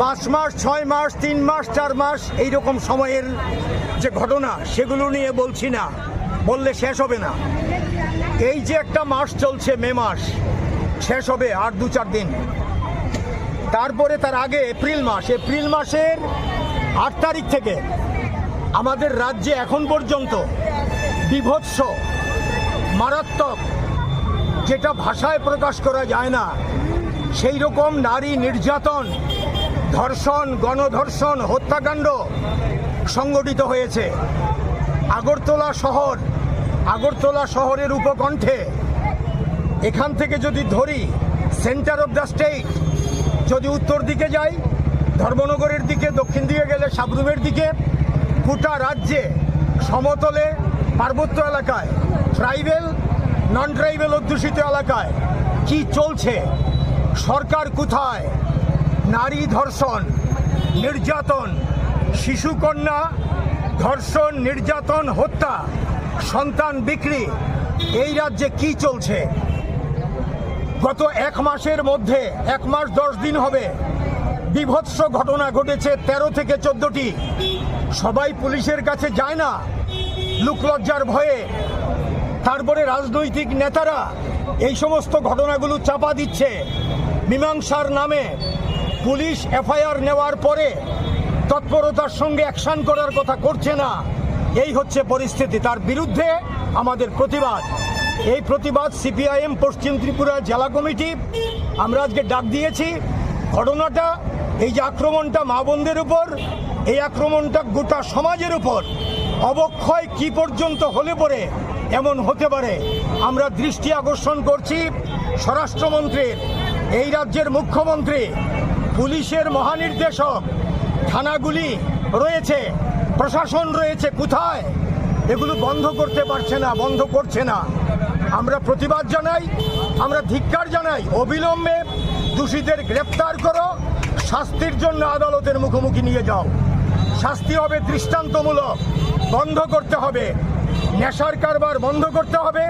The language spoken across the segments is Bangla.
পাঁচ মাস, ছয় মাস, তিন মাস, চার মাস এই রকম সময়ের যে ঘটনা, সেগুলো নিয়ে বলছি না। বললে শেষ হবে না। এই যে একটা মাস চলছে মে মাস, শেষ হবে আর দু চার দিন। তারপরে তার আগে এপ্রিল মাস। এপ্রিল মাসের আট তারিখ থেকে আমাদের রাজ্যে এখন পর্যন্ত বিভৎস, মারাত্মক যেটা ভাষায় প্রকাশ করা যায় না সেই রকম নারী নির্যাতন ধর্ষণ, গণধর্ষণ, হত্যাকাণ্ড সংগঠিত হয়েছে। আগরতলা শহর, আগরতলা শহরের উপকণ্ঠে। এখান থেকে যদি ধরি সেন্টার অফ দ্য স্টেট যদি উত্তর দিকে যাই, ধর্মনগরের দিকে, দক্ষিণ দিকে গেলে সাবরুমের দিকে, গোটা রাজ্যে, সমতলে, পার্বত্য এলাকায় ট্রাইবেল নন ট্রাইবেল অধ্যুষিত এলাকায়, কি চলছে? সরকার কোথায়? নারী ধর্ষণ, নির্যাতন, শিশুকন্যা ধর্ষণ, নির্যাতন, হত্যা, সন্তান বিক্রি, এই রাজ্যে কি চলছে? গত এক মাসের মধ্যে, এক মাস দশ দিন হবে, বিভৎস ঘটনা ঘটেছে তেরো থেকে চোদ্দটি। সবাই পুলিশের কাছে যায় না লুকলজ্জার ভয়ে। তারপরে রাজনৈতিক নেতারা এই সমস্ত ঘটনাগুলো চাপা দিচ্ছে। মীমাংসার নামে পুলিশ এফআইআর নেওয়ার পরে তৎপরতার সঙ্গে অ্যাকশন করার কথা করছে না। এই হচ্ছে পরিস্থিতি। তার বিরুদ্ধে আমাদের প্রতিবাদ। এই প্রতিবাদ সিপিআইএম, পশ্চিম ত্রিপুরা জেলা কমিটি, আমরা আজকে ডাক দিয়েছি। ঘটনাটা, এই যে আক্রমণটা মা বোনদের উপর, এই আক্রমণটা গোটা সমাজের উপর, অবক্ষয় কি পর্যন্ত হলে পরে এমন হতে পারে, আমরা দৃষ্টি আকর্ষণ করছি। স্বরাষ্ট্রমন্ত্রীর, এই রাজ্যের মুখ্যমন্ত্রী পুলিশের মহানির্দেশক, থানাগুলি রয়েছে, প্রশাসন রয়েছে, কোথায়? এগুলো বন্ধ করতে পারছে না, বন্ধ করছে না। আমরা প্রতিবাদ জানাই, আমরা ধিক্কার জানাই, অবিলম্বে দোষীদের গ্রেপ্তার করো, শাস্তির জন্য আদালতের মুখোমুখি নিয়ে যাও। শাস্তি হবে দৃষ্টান্তমূলক, বন্ধ করতে হবে। নেশার কারবার বন্ধ করতে হবে,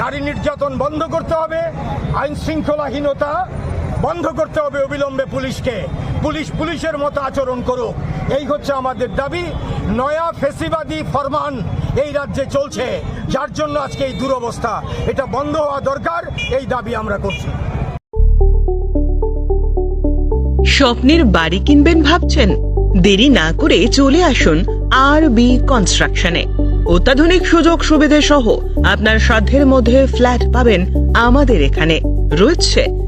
নারী নির্যাতন বন্ধ করতে হবে আইন শৃঙ্খলাহীনতা বন্ধ করতে হবে অবিলম্বে পুলিশকে। পুলিশ পুলিশের মতো আচরণ করুক। এই হচ্ছে আমাদের দাবি। নয়া ফেসিবাদী ফরমান এই রাজ্যে চলছে। যার জন্য আজকে এই দুরবস্থা। এটা বন্ধ হওয়া দরকার। এই দাবি আমরা করছি। স্বপ্নের বাড়ি কিনবেন ভাবছেন? দেরি না করে চলে আসুন আর বি কনস্ট্রাকশনে অত্যাধুনিক সুযোগ সুবিধে সহ আপনার সাধ্যের মধ্যে ফ্ল্যাট পাবেন আমাদের এখানে। রয়েছে